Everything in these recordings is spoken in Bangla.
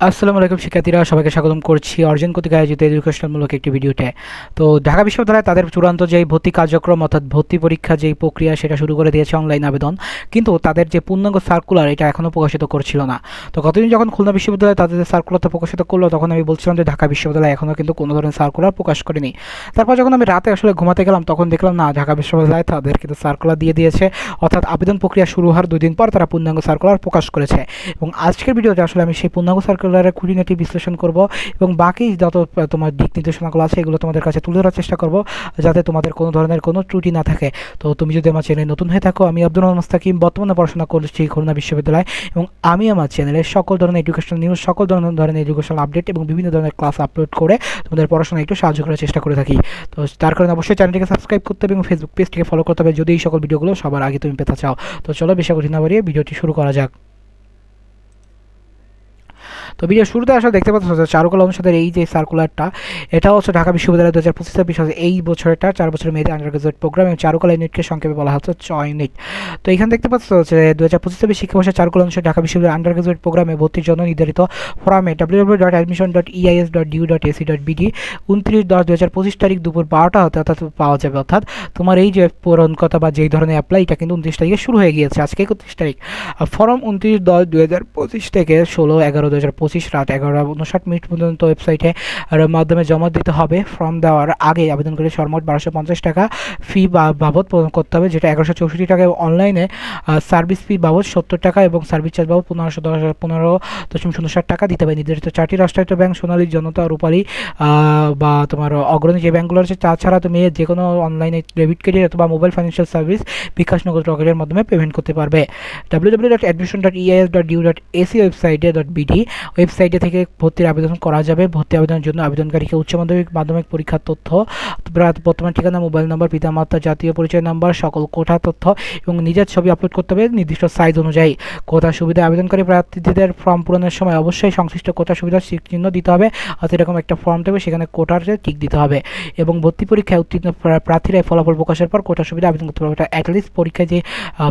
আসসালামু আলাইকুম শিক্ষার্থীরা, সবাইকে স্বাগতম করছি অর্জন কর্তৃক আয়োজিত এডুকেশনমূলক একটি ভিডিওতে। তো ঢাকা বিশ্ববিদ্যালয় তাদের চূড়ান্ত যেই ভর্তি কার্যক্রম, অর্থাৎ ভর্তি পরীক্ষা যেই প্রক্রিয়া, সেটা শুরু করে দিয়েছে অনলাইন আবেদন। কিন্তু তাদের যে পূর্ণাঙ্গ সার্কুলার এটা এখনও প্রকাশিত করছিল না। তো কতদিন যখন খুলনা বিশ্ববিদ্যালয় তাদের সার্কুলারটা প্রকাশিত করল, তখন আমি বলছিলাম যে ঢাকা বিশ্ববিদ্যালয় এখনও কিন্তু কোনো ধরনের সার্কুলার প্রকাশ করেনি। তারপর যখন আমি রাতে আসলে ঘুমাতে গেলাম, তখন দেখলাম, না, ঢাকা বিশ্ববিদ্যালয় তাদের কিন্তু সার্কুলার দিয়ে দিয়েছে। অর্থাৎ আবেদন প্রক্রিয়া শুরু হওয়ার দুই দিন পর তারা পূর্ণাঙ্গ সার্কুলার প্রকাশ করেছে। এবং আজকের ভিডিওতে আসলে আমি সেই পূর্ণাঙ্গ সার্কুলারের খুঁটিনাটি বিশ্লেষণ করব এবং বাকি যত তোমার দিক নির্দেশনাগুলো আছে, এগুলো তোমাদের কাছে তুলে ধরার চেষ্টা করব যাতে তোমাদের কোনো ধরনের কোনো ত্রুটি না থাকে। তো তুমি যদি আমার চ্যানেলে নতুন হয়ে থাকো, আমি আব্দুল মুস্তাকিম, বর্তমানে পড়াশোনা করছি খুলনা বিশ্ববিদ্যালয় এবং আমি আমার চ্যানেলে সকল ধরনের এডুকেশনাল নিউজ সকল ধরনের ধরনের এডুকেশনাল আপডেট এবং বিভিন্ন ধরনের ক্লাস আপলোড করে তোমাদের পড়াশোনা একটু সাহায্য করার চেষ্টা করে থাকি। তো তার কারণে অবশ্যই চ্যানেলটিকে সাবস্ক্রাইব করতে হবে এবং ফেসবুক পেজটিকে ফলো করতে হবে। যদি এই সকল ভিডিওগুলো সবার আগে তুমি পেতে চাও, তো চলো বেশি কঠিন না বাড়িয়ে ভিডিওটি শুরু করা যাক। তো ভিডিও শুরুতে আসলে দেখতে পাচ্ছ যে চারুকলা অনুষদের এই যে সার্কুলারটা এটা হচ্ছে ঢাকা বিশ্ববিদ্যালয় দু হাজার পঁচিশ ছাব্বিশ এই বছরটা, চার বছরের মেয়েদের আন্ডার গ্রাজুয়েট প্রোগ্রাম এবং চারুকলা ইউনিটকে সংক্ষেপে বলা হচ্ছে চ ইউনিট তো এখানে দেখতে পাচ্ছ যে দু হাজার পঁচিশ ছাব্বিশ শিক্ষাবর্ষে চারুকলা অনুষদ ঢাকা বিশ্ববিদ্যালয় আন্ডার গ্রাজুয়েট প্রোগ্রামে ভর্তির জন্য নির্ধারিত ফোরামে W W dot admission dot EIS dot DU dot AC dot BD উনত্রিশ দশ দু হাজার পঁচিশ তারিখ দুপুর বারোটা হতে অর্থাৎ পাওয়া যাবে অর্থাৎ তোমার এই যে পূরণ কথা বা যেই ধরনের অ্যাপ্লাই এটা কিন্তু উনত্রিশ তারিখে শুরু হয়ে গিয়েছে, আজকে একত্রিশ তারিখ। ফর্ম উনত্রিশ দশ দু হাজার পঁচিশ থেকে ষোলো এগারো দু হাজার পঁচিশ রাত এগারোটা উনষাট মিনিট পর্যন্ত ওয়েবসাইটে মাধ্যমে জমা দিতে হবে। ফর্ম দেওয়ার আগে আবেদন করে সর্বমোট বারোশো পঞ্চাশ টাকা ফি বাবদ প্রদান করতে হবে, যেটা এগারোশো চৌষট্টি টাকা অনলাইনে সার্ভিস ফি বাবদ সত্তর টাকা এবং সার্ভিস চার্জ বাবদ পনেরোশো দশ, পনেরো দশমিক শূন্য ষাট টাকা দিতে হবে। নির্ধারিত চারটি রাষ্ট্রায়ত্ত ব্যাংক, সোনালী, জনতা, রূপালী বা তোমার অগ্রণী যে ব্যাংকগুলো আছে তাছাড়া তুমি যে কোনো অনলাইনে ডেবিট ক্রেডিট অথবা mobile financial service bKash Nagad রকেটের মাধ্যমে পেমেন্ট করতে পারবে। W W dot admission dot EIS dot DU dot AC ওয়েবসাইটে ডট বিডি ওয়েবসাইটে থেকে ভর্তির আবেদন করা যাবে। ভর্তি আবেদনের জন্য আবেদনকারীকে উচ্চ মাধ্যমিক মাধ্যমিক পরীক্ষার তথ্য বর্তমান ঠিকানা, মোবাইল নম্বর, পিতামাতা, জাতীয় পরিচয় নাম্বার, সকল কোঠা তথ্য এবং নিজের ছবি আপলোড করতে হবে নির্দিষ্ট সাইজ অনুযায়ী। কোটা সুবিধা আবেদনকারী প্রার্থীদের ফর্ম পূরণের সময় অবশ্যই সংশ্লিষ্ট কোটা সুবিধার চিহ্ন দিতে হবে অর্থাৎ এরকম একটা ফর্ম থাকবে সেখানে কোটার টিক দিতে হবে এবং ভর্তি পরীক্ষায় উত্তীর্ণ প্রার্থীরা ফলাফল প্রকাশের পর কোটা সুবিধা আবেদন করতে পারবে। অ্যাটলিস্ট পরীক্ষায় যে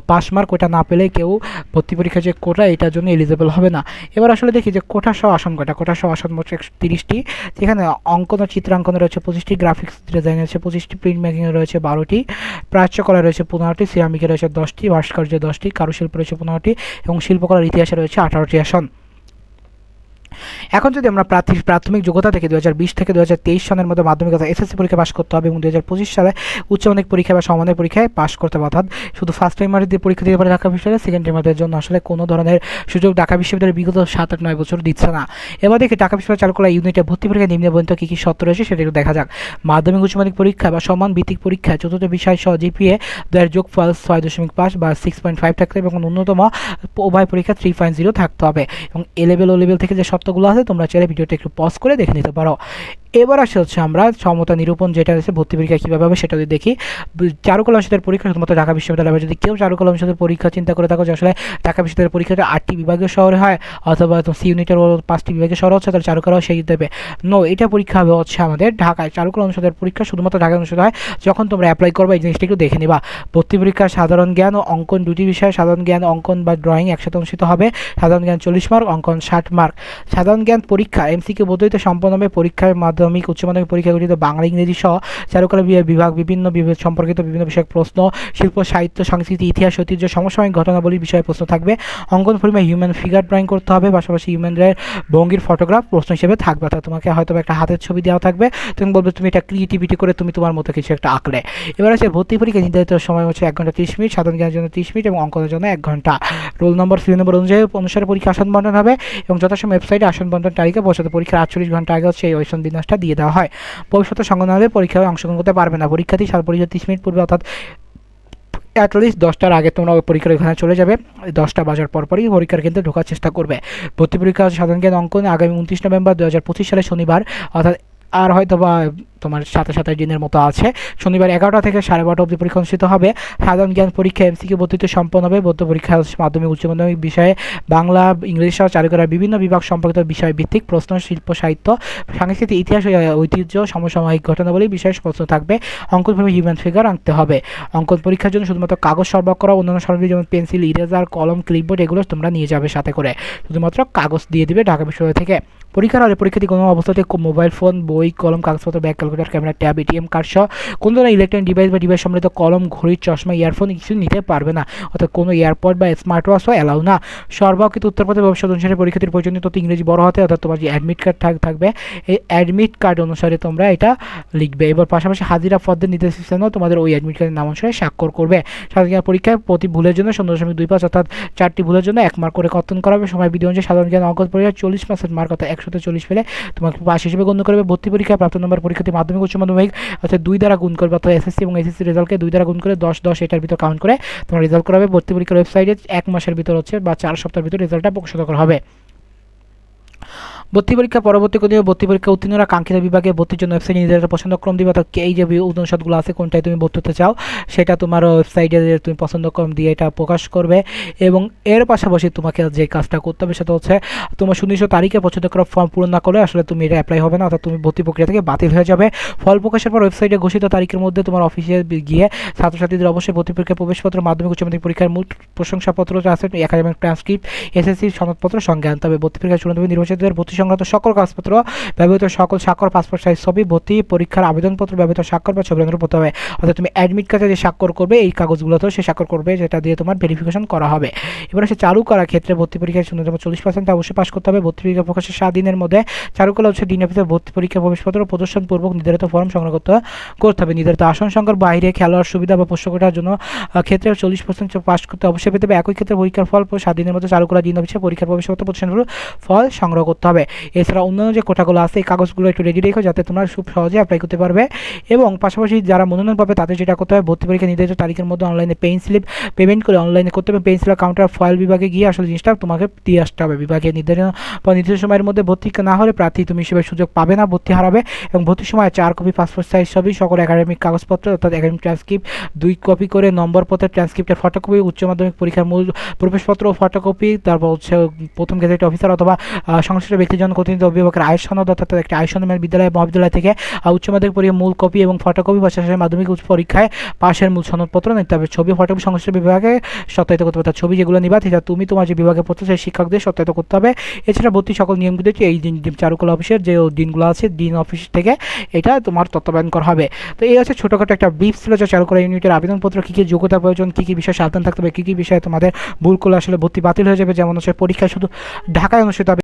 পাস মার্ক ওটা না পেলে কেউ ভর্তি পরীক্ষায় যে কোটা এটার জন্য এলিজেবল হবে না। এবার আসলে দেখি যে কোটা সহ আসন কয়টা কোটা সহ আসন মোট একশো তিরিশটি। সেখানে অঙ্কন ও চিত্রাঙ্কনে রয়েছে পঁচিশটি, গ্রাফিক্স ডিজাইন রয়েছে পঁচিশটি, প্রিন্ট মেকিংয়ে রয়েছে বারোটি প্রাচ্যকলা রয়েছে পনেরোটি, সিরামিকে রয়েছে দশটি, ভাস্কর্য দশটি, কারুশিল্প রয়েছে পনেরোটি এবং শিল্পকলার ইতিহাসে রয়েছে আঠারোটি আসন। এখন যদি আমরা প্রাথী প্রাথমিক যোগ্যতা থেকে দু হাজার বিশ থেকে দু সনের মধ্যে মাধ্যমিক অথবা এসএসসি পরীক্ষা পাস করতে হবে এবং দু হাজার পঁচিশ সালে উচ্চ মাধ্যমিক পরীক্ষা বা সমানের পরীক্ষায় পাশ করতে হবে। অর্থাৎ শুধু ফার্স্ট প্রাইমারি দিয়ে পরীক্ষা দিতে পারে ঢাকা বিশ্ববিদ্যালয় সেকেন্ড প্রাইমারিদের জন্য আসলে কোনো ধরনের সুযোগ ঢাকা বিশ্ববিদ্যালয়ের বিগত সাত আট নয় বছর দিচ্ছে না। এবার দেখি ঢাকা বিশ্ববিদ্যালয় চালু করা ইউনিটে ভর্তি পরীক্ষা নিম্ন পর্যন্ত কী কী শর্ত রয়েছে সেটা একটু দেখা যাক। মাধ্যমিক, উচ্চ মাধ্যমিক পরীক্ষা বা সমান ভিত্তিক পরীক্ষা চতুর্থ বিষয় সহ জিপিএ দয়ের যোগফল ছয় দশমিক পাঁচ বা সিক্স পয়েন্ট ফাইভ থাকতে হবে এবং ন্যূনতম উভয় পরীক্ষা থ্রি পয়েন্ট জিরো থাকতে হবে। এবং এ লেভেল ও লেভেল থেকে যে শর্তগুলো আছে তোমরা চাইলে ভিডিওটা একটু পজ করে দেখে নিতে পারো। এবার আসে হচ্ছে আমরা সমতা নিরূপণ যেটা আছে, ভর্তি পরীক্ষা কীভাবে হবে সেটা যদি দেখি। চারুকলা অনুষদের পরীক্ষা শুধুমাত্র ঢাকা বিশ্ববিদ্যালয়ে যদি কেউ চারুকলা অনুষদের পরীক্ষা চিন্তা করে থাকো যে আসলে ঢাকা বিশ্ববিদ্যালয়ের পরীক্ষাটা আটটি বিভাগীয় শহরে হয় অথবা সি ইউনিটের পাঁচটি বিভাগীয় শহর হচ্ছে, তাহলে চারুকলাও সেই দেবে। নো এটা পরীক্ষা হবে হচ্ছে আমাদের ঢাকায়। চারুকলা অনুষদের পরীক্ষা শুধুমাত্র ঢাকা অনুষদ হয় যখন তোমরা অ্যাপ্লাই করবে, এই জিনিসটা একটু দেখে নিবা। ভর্তি পরীক্ষা সাধারণ জ্ঞান ও অঙ্কন দুটি বিষয়ে সাধারণ জ্ঞান, অঙ্কন বা ড্রয়িং একসাথে অনুষ্ঠিত হবে। সাধারণ জ্ঞান চল্লিশ মার্ক অঙ্কন ষাট মার্ক সাধারণ জ্ঞান পরীক্ষা এমসিকে পদ্ধতিতে সম্পন্ন হবে। পরীক্ষার মাধ্যমিক, উচ্চ মাধ্যমিক পরীক্ষাগুলিতে বাংলা, ইংরেজি সহ চারুকলা বিভাগ বিভিন্ন সম্পর্কিত বিভিন্ন বিষয়ক প্রশ্ন, শিল্প, সাহিত্য, সংস্কৃতি, ইতিহাস, ঐতিহ্য, সমসাময়িক ঘটনাবলী বিষয়ে প্রশ্ন থাকবে। অঙ্কন ফর্মে হিউম্যান ফিগার ড্রয়িং করতে হবে, পাশাপাশি হিউম্যানের ভঙ্গির ফটোগ্রাফ প্রশ্ন হিসেবে থাকবে। অর্থাৎ তোমাকে হয়তো একটা হাতের ছবি দেওয়া থাকবে। তুমি বলবে, তুমি এটা ক্রিয়েটিভিটি করে তুমি তোমার মতো কিছু একটা আঁকলে। এবার আছে ভর্তি পরীক্ষা। নির্ধারিত সময় হচ্ছে এক ঘণ্টা তিরিশ মিনিট, সাধারণ জ্ঞানের জন্য তিরিশ মিনিট এবং অঙ্কনের জন্য এক ঘণ্টা। রোল নম্বর সিরিয়াল নম্বর অনুযায়ী অনুসারে পরীক্ষা আসন বন্টন হবে এবং যথাসময় ওয়েবসাইটে আসন বন্টন তারিখে পৌঁছাতে পরীক্ষার আটচল্লিশ ঘণ্টা আগে হচ্ছে এই ওয়েশন বিন্যাসটা দিয়ে দেওয়া হয়। ভবিষ্যতে সংগঠন পরীক্ষায় অংশগ্রহণ করতে পারবে না। পরীক্ষার্থী সার পরীক্ষা তিরিশ মিনিট পূর্বে অর্থাৎ অ্যাটলিস্ট দশটার আগে তোমরা পরীক্ষার এখানে চলে যাবে। দশটা বাজার পরপরই পরীক্ষার কেন্দ্রে ঢোকার চেষ্টা করবে। ভর্তি পরীক্ষা সাধারণ জ্ঞান অঙ্কন আগামী উনত্রিশ নভেম্বর দু হাজার পঁচিশ সালে শনিবার, অর্থাৎ আর হয়তো বা তোমার সাথে সাথে দিনের মতো আছে। শনিবার এগারোটা থেকে সাড়ে বারোটা অবধি পরীক্ষা অনুষ্ঠিত হবে। সাধারণ জ্ঞান পরীক্ষা এমসিকিউ পদ্ধতিতে সম্পন্ন হবে। বৌদ্ধ পরীক্ষা, মাধ্যমিক, উচ্চ মাধ্যমিক বিষয়ে বাংলা, ইংরেজি সহ করা বিভিন্ন বিভাগ সম্পর্কিত বিষয় ভিত্তিক প্রশ্ন, শিল্প, সাহিত্য, সাংস্কৃতিক ইতিহাস ঐতিহ্য সমসাময়িক ঘটনাবলী বিশেষ প্রশ্ন থাকবে। অঙ্কন ভূমি হিউম্যান ফিগার আঁকতে হবে। অঙ্কন পরীক্ষার জন্য শুধুমাত্র কাগজ সরবরাহ করা, অন্যান্য সামগ্রী যেমন পেন্সিল, ইরেজার, কলম, ক্লিপবোর্ড, এগুলো তোমরা নিয়ে যাবে সাথে করে। শুধুমাত্র কাগজ দিয়ে দিবে ঢাকা বিশ্ববিদ্যালয় থেকে। পরীক্ষার হলে পরীক্ষার্থী কোনো অবস্থাতে মোবাইল ফোন, বই, কলম, কাগজপত্র bag calculator camera, tab, ATM card সহ কোনো ধরনের ইলেকট্রনিক ডিভাইস বা ডিভাইস সম্বলিত কলম, ঘড়ি, চশমা ইয়ারফোন কিছু নিতে পারবে না। অর্থাৎ কোনো এয়ারপড বা স্মার্ট ওয়াচও অ্যালাউ না। সর্বকৃত উত্তরপত্রের ভবিষ্যৎ অনুসারে পরীক্ষার্থীর প্রয়োজনীয় তথ্য ইংরেজি বড় হাতে অর্থাৎ তোমার যে অ্যাডমিট কার্ড থাক থাকবে, এই অ্যাডমিট কার্ড অনুসারে তোমরা এটা লিখবে। এবার পাশাপাশি হাজিরা পদের নির্দেশিকাও তোমাদের ওই অ্যাডমিট কার্ডের নাম অনুসারে স্বাক্ষর করবে। সাধারণ জ্ঞান পরীক্ষায় প্রতি ভুলের জন্য শূন্য দশমিক দুই পাঁচ অর্থাৎ চারটি ভুলের জন্য এক মার্ক করে কর্তন করা হবে। সময় বিধি অনুযায়ী সাধারণ জ্ঞান অঙ্ক পরীক্ষায় চল্লিশ পার্সেন্ট মার্ক অর্থাৎ একশোতে চল্লিশ পেলে তোমাকে পাশ হিসেবে গণ্য করবে। ভর্তি পরীক্ষায় প্রাপ্ত নম্বর পরীক্ষার্থী মাধ্যমিক উচ্চ মাধ্যমিক, অর্থাৎ দুই দ্বারা গুণ করবে, অর্থাৎ এসএসসি এবং এসএসসি রেজাল্টকে দুই দ্বারা গুণ করে দশ দশ এটার ভিতর কাউন্ট করে তোমার রেজাল্ট করা হবে ভর্তি পরীক্ষার ওয়েবসাইটে এক মাসের ভিতর হচ্ছে বা চার সপ্তাহের ভিতর রেজাল্টটা প্রকাশিত করা হবে। ভর্তি পরীক্ষা, পরবর্তী কোনো ভর্তি পরীক্ষা উত্তীর্ণরা কাঙ্ক্ষিত বিভাগে ভর্তির জন্য ওয়েবসাইটে নিজেদের পছন্দ ক্রম দিবে। অর্থাৎ এই যে অনুষদগুলো আছে, কোনটায় তুমি ভর্তি হতে চাও, সেটা তোমার ওয়েবসাইটে তুমি পছন্দ ক্রম দিয়ে এটা প্রকাশ করবে। এবং এর পাশাপাশি তোমাকে যে কাজটা করতে হবে সেটা হচ্ছে, তোমার সুনির্দিষ্ট তারিখে পছন্দ করা ফর্ম পূরণ না করলে আসলে তুমি এটা অ্যাপ্লাই হবে না, অর্থাৎ তুমি ভর্তি প্রক্রিয়া থেকে বাতিল হয়ে যাবে। ফল প্রকাশের পর ওয়েবসাইটে ঘোষিত তারিখের মধ্যে তোমার অফিসে গিয়ে ছাত্রছাত্রীদের অবশ্যই ভর্তি পরীক্ষা প্রবেশপত্র, মাধ্যমিক, উচ্চ মাধ্যমিক পরীক্ষার মূল প্রশংসাপত্র আছে একাডেমিক ট্রান্সক্রিপ্ট এসএসসি সনদপত্র সঙ্গে আনতে হবে। ভর্তি পরীক্ষা চূড়ান্ত নির্বাচিতদের ভর্তি সংক্রান্ত সকল কাগজপত্র, ব্যবহৃত সকল স্বাক্ষর পাসপোর্ট সাইজ ছবি, ভর্তি, পরীক্ষার আবেদনপত্র, ব্যবহৃত স্বাক্ষর বা ছবি অনুরূপ হতে হবে। অর্থাৎ তুমি অ্যাডমিট কার্ডে যে স্বাক্ষর করবে, এই কাগজগুলোতেও সে স্বাক্ষর করবে, যেটা দিয়ে তোমার ভেরিফিকেশন করা হবে। এবার সে চালু করার ক্ষেত্রে ভর্তি পরীক্ষায় ন্যূনতম চল্লিশ পার্সেন্ট অবশ্যই পাস করতে হবে। ভর্তি পরীক্ষা প্রকাশের সাত দিনের মধ্যে চারুকলা হচ্ছে দিন অফিসে ভর্তি পরীক্ষা প্রবেশপত্র প্রদর্শন পূর্বক নির্ধারিত ফর্ম সংগ্রহ করতে করতে হবে। নির্ধারিত আসন সংখ্যার বাইরে খেলোয়াড় সুবিধা বা পোষ্য কোটার জন্য ক্ষেত্রে চল্লিশ পার্সেন্ট পাস করতে অবশ্যই পেতে হবে। একই ক্ষেত্রে পরীক্ষার ফল, সাত দিনের মধ্যে চালু করা দিন অফিসে পরীক্ষার প্রবেশপত্র প্রতিষ্ঠানগুলো ফল সংগ্রহ করতে হবে। এছাড়া অন্যান্য যে কোটাগুলো আছে, এই কাগজগুলো একটু রেডি রেখো যাতে তোমরা খুব সহজে অ্যাপ্লাই করতে পারবে। এবং পাশাপাশি যারা মনোনয়ন পাবে, তাদের যেটা করতে হবে, ভর্তি পরীক্ষা নির্ধারিত তারিখের মধ্যে অনলাইনে পেন স্লিপ পেমেন্ট করে অনলাইনে করতে হবে। পেন স্লিপ কাউন্টার ফয়েল বিভাগে গিয়ে আসলে জিনিসটা তোমাকে দিয়ে আসতে হবে। বিভাগে নির্ধারিত বা নির্দিষ্ট সময়ের মধ্যে ভর্তি না হলে প্রার্থী তুমি হিসেবে সুযোগ পাবে না, ভর্তি হারাবে এবং ভর্তির সময় চার কপি পাসপোর্ট সাইজ ছবি সকল একাডেমিক কাগজপত্র অর্থাৎ একাডেমিক ট্রান্সক্রিপ্ট দুই কপি করে নম্বর পত্রের ট্রান্সক্রিপ্টের ফটোকপি উচ্চ মাধ্যমিক পরীক্ষার মূল প্রবেশপত্র ফটোকপি তারপর হচ্ছে প্রথম গেজেট অফিসার অথবা সংশ্লিষ্ট ব্যক্তির জন্য কর্তৃত্ব অভিভাবকের আয় সনদ অর্থাৎ একটি আয় সনদ মানে বিদ্যালয় মহাবিদ্যালয় থেকে উচ্চ মাধ্যমিক পরীক্ষার মূল কপি এবং ফটোকপি পাশাপাশি মাধ্যমিক উচ্চ পরীক্ষায় পাশের মূল সনদপত্র নিতে হবে ছবি, ফটোকপি সংশ্লিষ্ট বিভাগে সত্যায়িত করতে হবে। ছবি যেগুলো নিবা, সেটা তুমি তোমার যে বিভাগে পড়ছো সেই শিক্ষকদের সত্যায়িত করতে হবে। এছাড়া ভর্তি সকল নিয়মগুলো হচ্ছে এই দিন চারুকলা অফিসের যে দিনগুলো আছে, দিন অফিস থেকে এটা তোমার তত্ত্বাবধান করা হবে। তো এই হচ্ছে ছোটোখাটো একটা ব্রিফ ছিল যে চারুকলা ইউনিটের আবেদনপত্র, কী কী যোগ্যতা প্রয়োজন, কী কী বিষয়ে সাবধান থাকতে হবে, কী কী বিষয়ে তোমাদের ভুল করলে আসলে ভর্তি বাতিল হয়ে যাবে। যেমন হচ্ছে পরীক্ষায় শুধু ঢাকায় অনুষ্ঠিত হবে